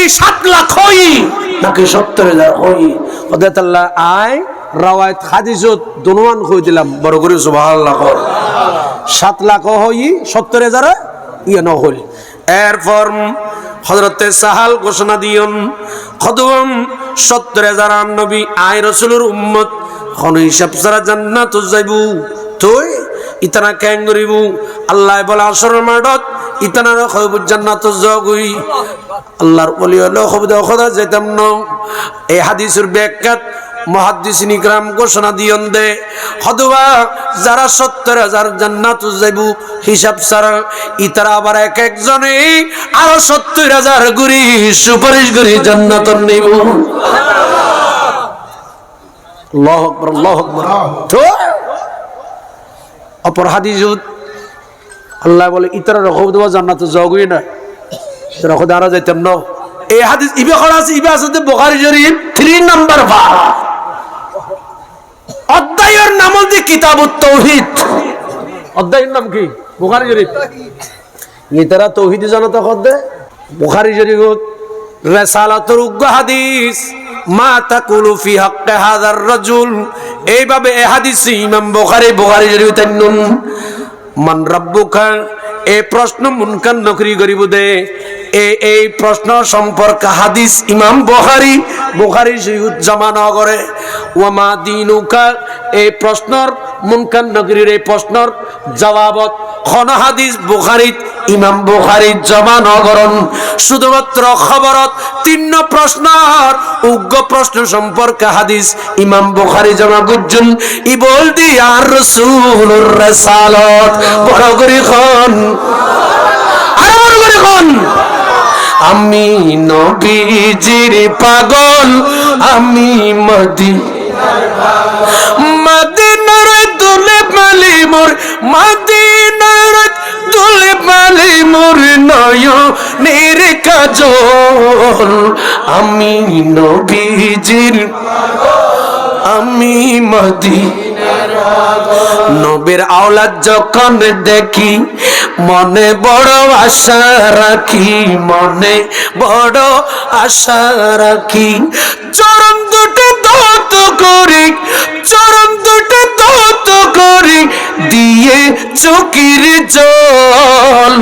নবী সাত লাখ হই নাকি সত্তর হাজার হই ওদের তাল্লা আয় রাওয়ায়ত হাদিসত দুনুয়ান কই দিলাম বড় করে সুবহানাল্লাহ কর। সাত লাখ হই সত্তর হাজার ইয়ে ন হইল এরপর হজরতে সাহাল ঘোষণা দিয়ন খদম সত্তর হাজার নবী আয় রসুলের উম্মত খন হিসাব সারা জান্নাত যাইবু তুই ইতানা ক্যাং করিব আল্লাহ বলে আসর মাডত ইতানা খৈব জান্নাত জগুই। আল্লাহর বলি হলো খবদ খদা ন। এই হাদিসের ব্যাখ্যাত মহাদিসিনী দিয়ন দে যারা সত্তর হাজার জান্নাত হিসাব সারা ইতারা আবার এক একজনে আরও সত্তর হাজার গুড়ি সুপারিশ করি জান্নাত অপর হাদিসুত আল্লাহ বলে ইতারা রকম দেওয়া জান্নাত যাওগুই না। রকম আরও যাইতাম ন। এই হাদিস ইবে করা আছে ইবে আছে বোখারি শরীফ থ্রি নাম্বার বা অধ্যায়ের নাম হচ্ছে কিতাব তৌহিদ। অধ্যায়ের নাম কি? বোখারি শরীফ। ইতারা তৌহিদ জানাতে কদ্দে বোখারি শরীফ রেসালাতুর উগ্র হাদিস মা তাকুলু ফি হাক্কে হাদার রাজুল। এইভাবে এ হাদিস ইমাম বুখারী বুখারী শরীফ মান রাব্বুকা এই প্রশ্ন মুনকান নকরি করিব দে। এই প্রশ্ন সম্পর্কে হাদিস ইমাম বুখারী শরীফ জমা ন করে ওয়ামা দিনুকা এই প্রশ্নর, মুনকান নগরীর এই প্রশ্নর জবাবত খন হাদিস বুখারীত, ইমাম বুখারী জমা নগরণ শুধুমাত্র খবরত তিন্ন প্রশ্নর প্রশ্ন সম্পর্কে হাদিস ইমাম জমা আর বড় করে খন বড় করে খন আমি নবীজির পাগল, আমি মদি মদিনার দুলে মালি মোর মদিনার কাজল আমি নবীজির, আমি মদি নবীর আওলাদ যখন দেখি, মনে বড় আশা রাখি, মনে বড় আশা রাখি। চরণ দুটো চকির জল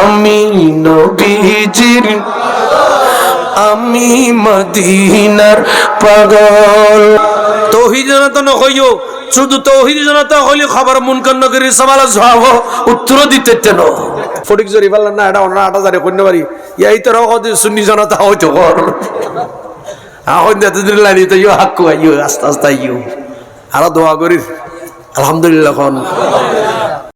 আমি নবীজির আমি মদিনার পাগল। তৌহিদ জনতা নকইও শুধু তৌহিদ জনতা হইলে খবর মুনকান নগরী সবালা জবাব উত্তর দিতে তেন ফটিক জরি পারলেন না এটা ওনারা আটা জারে কন্য পারি ইয়াই তো রকম সুন্নি জনতা হইতো কর এখন যেতে দিন লানি তো ইউ হাক্কু আইও আস্তে আস্তে আইও আরও দোয়া করি আলহামদুলিল্লাহ খন।